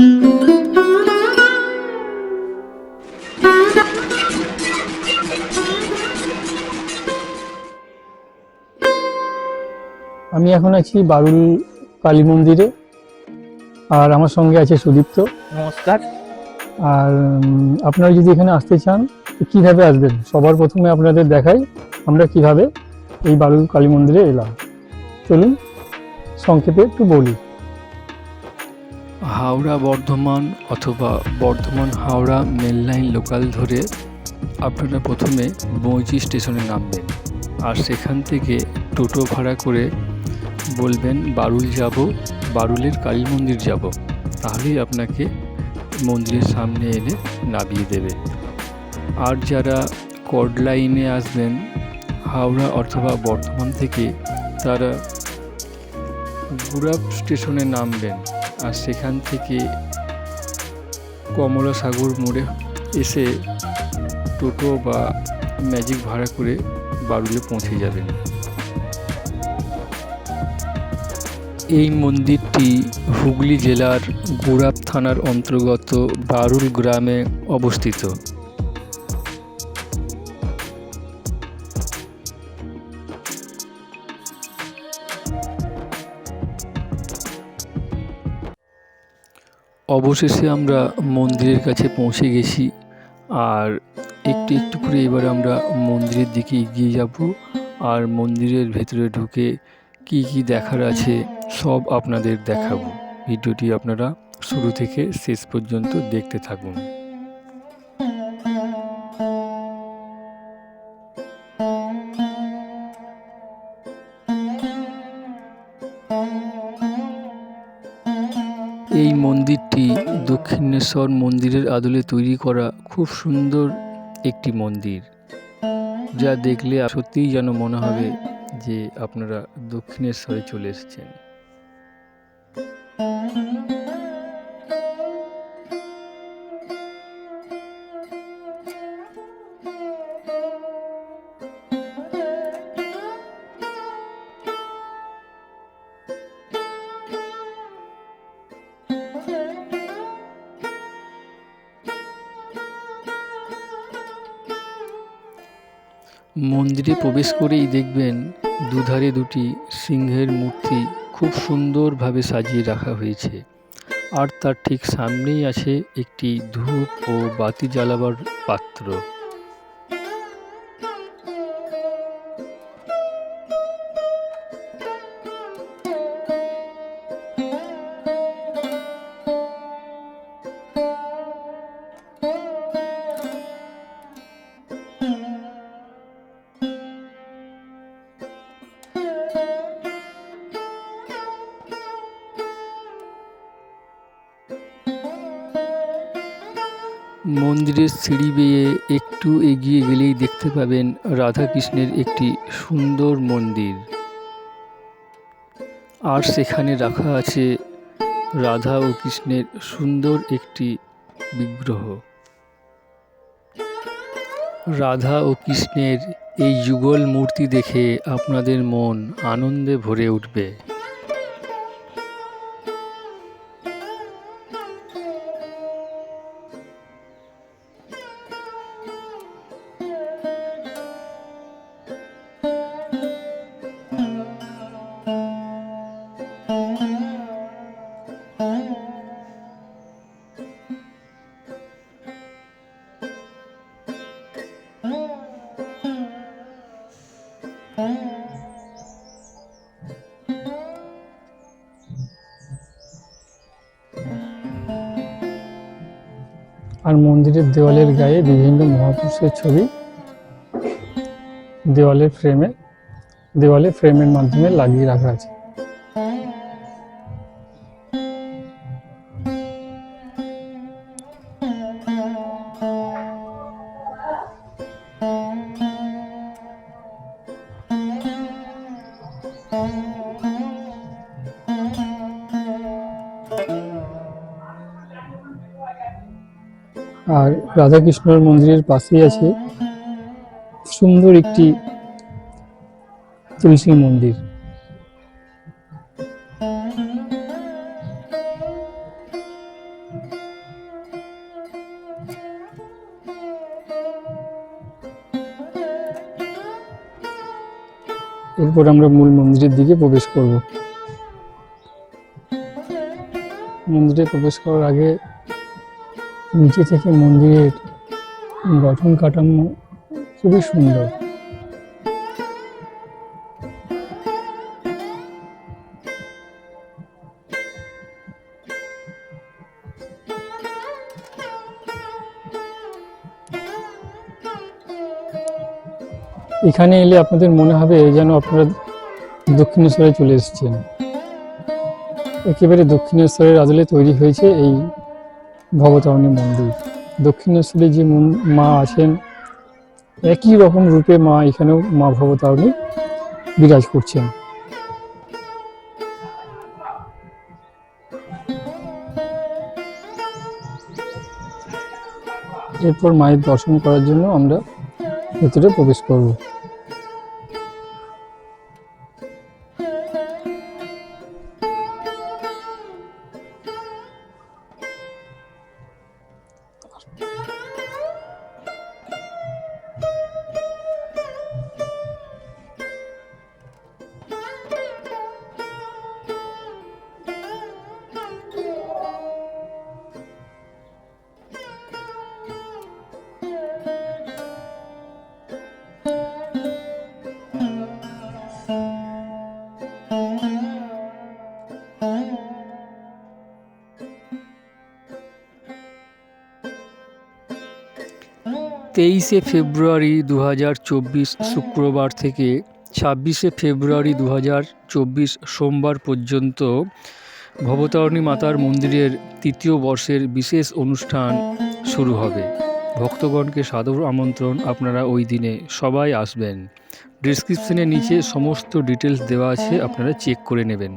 আমি এখন আছি বারুল কালী মন্দিরে আর আমার সঙ্গে আছে সুদীপ্ত। নমস্কার। আর আপনারা যদি এখানে আসতে চান কীভাবে আসবেন? সবার প্রথমে আপনাদের দেখাই আমরা কীভাবে এই বারুল কালী মন্দিরে এলাম। চলুন সংক্ষেপে একটু বলি। হাওড়া বর্ধমান অথবা Bardhaman Howrah mail line local ধরে আপনারা প্রথমে বইচি স্টেশনে নামবেন। আর সেখান থেকে টোটো ভাড়া করে বলবেন, বারুল যাব, বারুলের কালী মন্দির যাব। তাহলেই আপনাকে মন্দিরের সামনে এনে নামিয়ে দেবে। আর যারা কড লাইনে আসবেন, হাওড়া অথবা বর্ধমান থেকে, তারা গুড়াপ স্টেশনে নামবেন আর সেখান থেকে কমলা সাগর মোড়ে এসে টোটো বা ম্যাজিক ভাড়া করে বারুলে পৌঁছে যাবেন। এই মন্দিরটি হুগলি জেলার গুড়াপ থানার অন্তর্গত বারুল গ্রামে অবস্থিত। অবশেষে আমরা মন্দিরের কাছে পৌঁছে গেছি। আর একটু একটু করে এবার আমরা মন্দিরের দিকে এগিয়ে যাব। আর মন্দিরের ভেতরে ঢুকে কি কি দেখার আছে সব আপনাদের দেখাবো। ভিডিওটি আপনারা শুরু থেকে শেষ পর্যন্ত দেখতে থাকুন। এই মন্দিরটি দক্ষিণেশ্বর মন্দিরের আদলে তৈরি করা খুব সুন্দর একটি মন্দির, যা দেখলে সত্যিই যেন মনে হবে যে আপনারা দক্ষিণেশ্বরে চলে এসেছেন। মন্দিরে প্রবেশ করেই দেখবেন দুধারে দুটি সিংহের মূর্তি খুব সুন্দরভাবে সাজিয়ে রাখা হয়েছে। আর তার ঠিক সামনেই আছে একটি ধূপ ও বাতি জ্বালাবার পাত্র। মন্দিরের সিঁড়ি বেয়ে একটু এগিয়ে গেলেই দেখতে পাবেন রাধাকৃষ্ণের একটি সুন্দর মন্দির। আর সেখানে রাখা আছে রাধা ও কৃষ্ণের সুন্দর একটি বিগ্রহ। রাধা ও কৃষ্ণের এই যুগল মূর্তি দেখে আপনাদের মন আনন্দে ভরে উঠবে। আর মন্দিরের দেওয়ালের গায়ে বিভিন্ন মহাপুরুষের ছবি। দেওয়ালের ফ্রেমে দেওয়ালে ফ্রেমের মাধ্যমে লাগিয়ে রাখা আছে। আর রাধাকৃষ্ণর মন্দিরের পাশেই আছে সুন্দর একটি তুলসী মন্দির। এরপর আমরা মূল মন্দিরের দিকে প্রবেশ করব। মন্দিরে প্রবেশ করার আগে নিচে থেকে মন্দিরের গঠন কাঠামো খুবই সুন্দর। এখানে এলে আপনাদের মনে হবে যেন আপনারা দক্ষিণেশ্বরে চলে এসেছেন। একেবারে দক্ষিণেশ্বরের আদলে তৈরি হয়েছে এই ভবতারিণী মন্দির। দক্ষিণেশ্বরে যে মা আছেন, একই রকম রূপে মা এখানেও মা ভবতারিণী বিরাজ করছেন। এরপর মায়ের দর্শন করার জন্য আমরা ভেতরে প্রবেশ করব। তেইশে ফেব্রুয়ারি দু হাজার চব্বিশ শুক্রবার থেকে ছাব্বিশে ফেব্রুয়ারি দু সোমবার পর্যন্ত ভবতারিণী মাতার মন্দিরের তৃতীয় বর্ষের বিশেষ অনুষ্ঠান শুরু হবে। ভক্তগণকে সাদর আমন্ত্রণ, আপনারা ওই দিনে সবাই আসবেন। ডিসক্রিপশনের নিচে সমস্ত ডিটেলস দেওয়া আছে, আপনারা চেক করে নেবেন।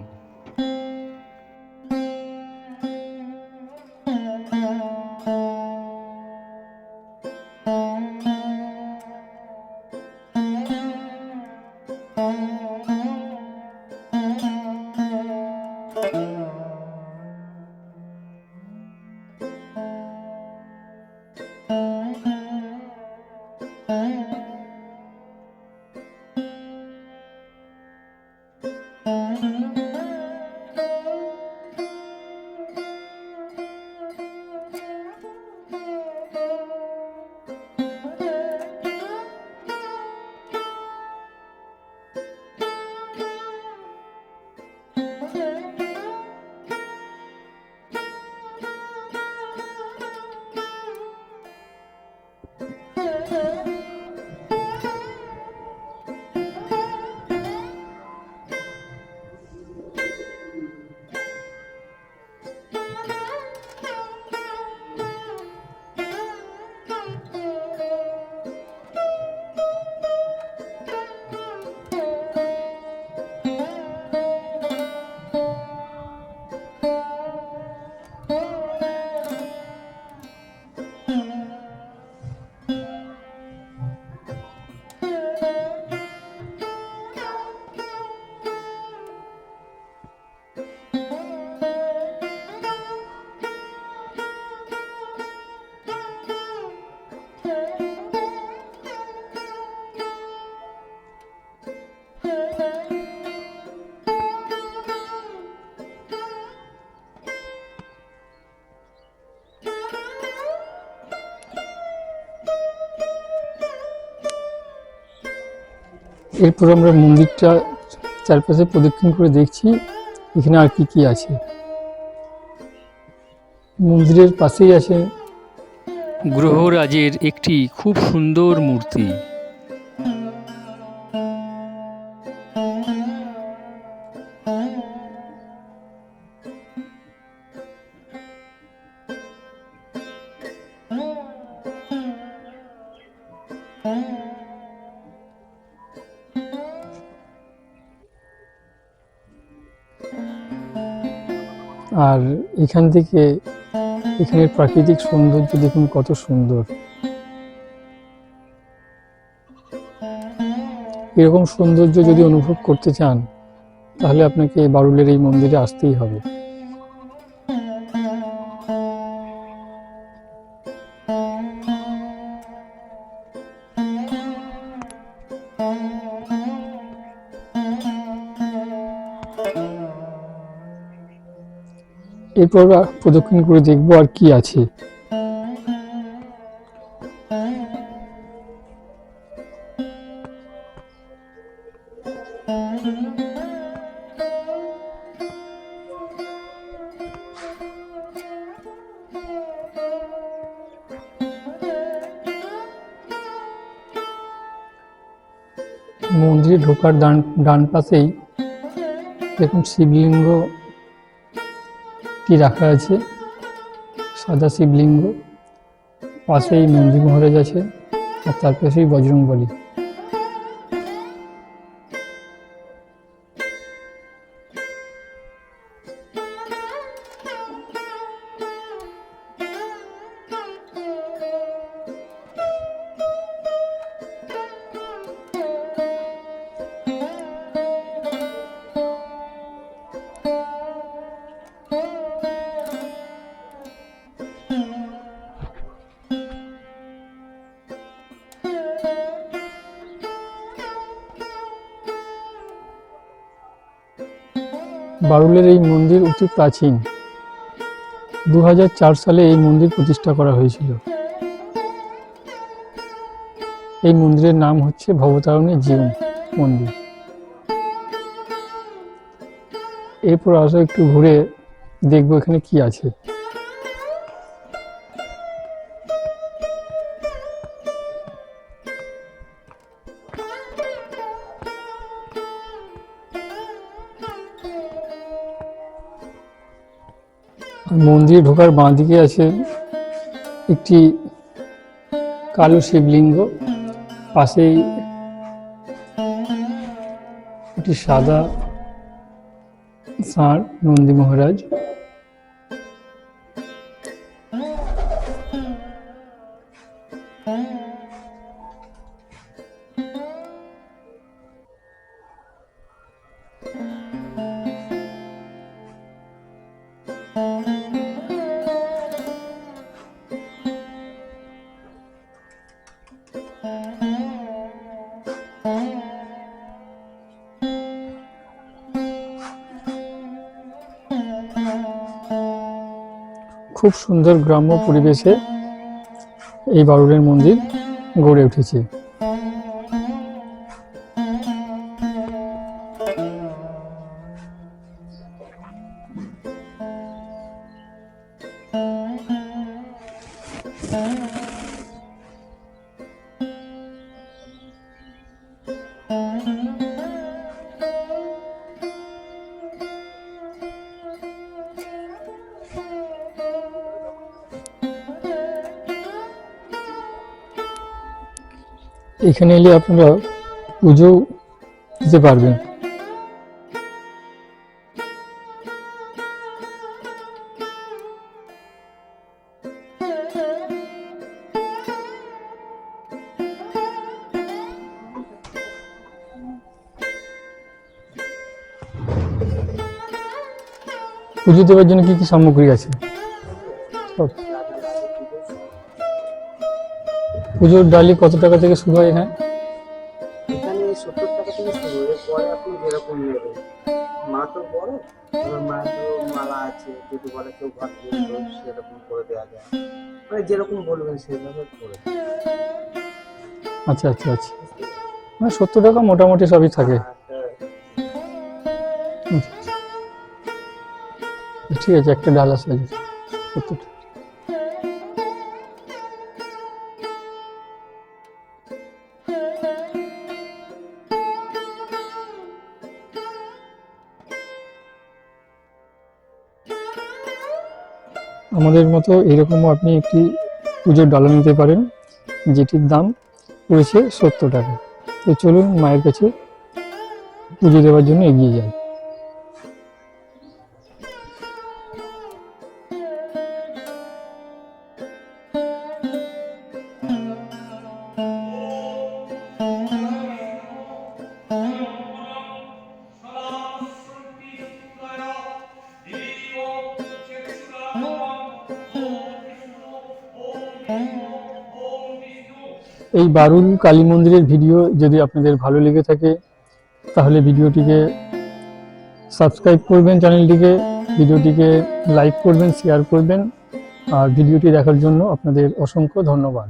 এরপর আমরা মন্দিরটা চারপাশে প্রদক্ষিণ করে দেখছি, এখানে আর কি কি আছে। মন্দিরের পাশেই আছে। গ্রহরাজের একটি খুব সুন্দর মূর্তি। আর এখান থেকে এখানের প্রাকৃতিক সৌন্দর্য দেখুন কত সুন্দর। এরকম সৌন্দর্য যদি অনুভব করতে চান, তাহলে আপনাকে বারুলের এই মন্দিরে আসতেই হবে। এরপর প্রদক্ষিণ করে দেখব আর কি আছে। মন্দিরে ঢোকার ডান ডান পাশেই দেখুন শিবলিঙ্গ রাখা আছে? সাদা শিবলিঙ্গ পাশেই নন্দী মহারাজ আছে আর তার পাশেই বজরং বারুলের এই মন্দির অতি প্রাচীন। দু সালে এই মন্দির প্রতিষ্ঠা করা হয়েছিল। এই মন্দিরের নাম হচ্ছে ভবতারণী জীবন মন্দির। এরপর আসো একটু ঘুরে দেখব এখানে কি আছে। মন্দিরে ঢোকার বাঁ দিকে আছে একটি কালো শিবলিঙ্গ। পাশেই একটি সাদা ষাঁড় নন্দী মহারাজ। খুব সুন্দর গ্রাম্য পরিবেশে এই বারুড়ের মন্দির গড়ে উঠেছে। এখানে এলে আপনারা পুজো দিতে পারবেন। পুজো দেওয়ার জন্য কি কি সামগ্রী আছে? পুজোর ডালি কত টাকা থেকে শুরু হয় এখানে? এখানে সত্তর টাকা থেকে শুরু এরপরে আপনি যেরকম নেবেন মা তো বড় এবার মায়ের তো মালা আছে যদি বলে কেউ ঘর দিয়ে সেরকম করে দেওয়া যায়। মানে যেরকম বলবেন সেভাবে করে আচ্ছা আচ্ছা আচ্ছা। মানে সত্তর টাকা মোটামুটি সবই থাকে। আর একটা আচ্ছা, আচ্ছা। ঠিক আছে একটা ডালা সাইজ সত্তর টাকা। আমাদের মতো এরকমও আপনি একটি পুজোর ডালা নিতে পারেন, যেটির দাম পড়েছে সত্তর টাকা। তো চলুন মায়ের কাছে পুজো দেওয়ার জন্য এগিয়ে যাই। এই বারুল কালী মন্দিরের ভিডিও যদি আপনাদের ভালো লেগে থাকে, তাহলে ভিডিওটিকে সাবস্ক্রাইব করবেন চ্যানেলটিকে, ভিডিওটিকে লাইক করবেন, শেয়ার করবেন, আর ভিডিওটি দেখার জন্য আপনাদের অসংখ্য ধন্যবাদ।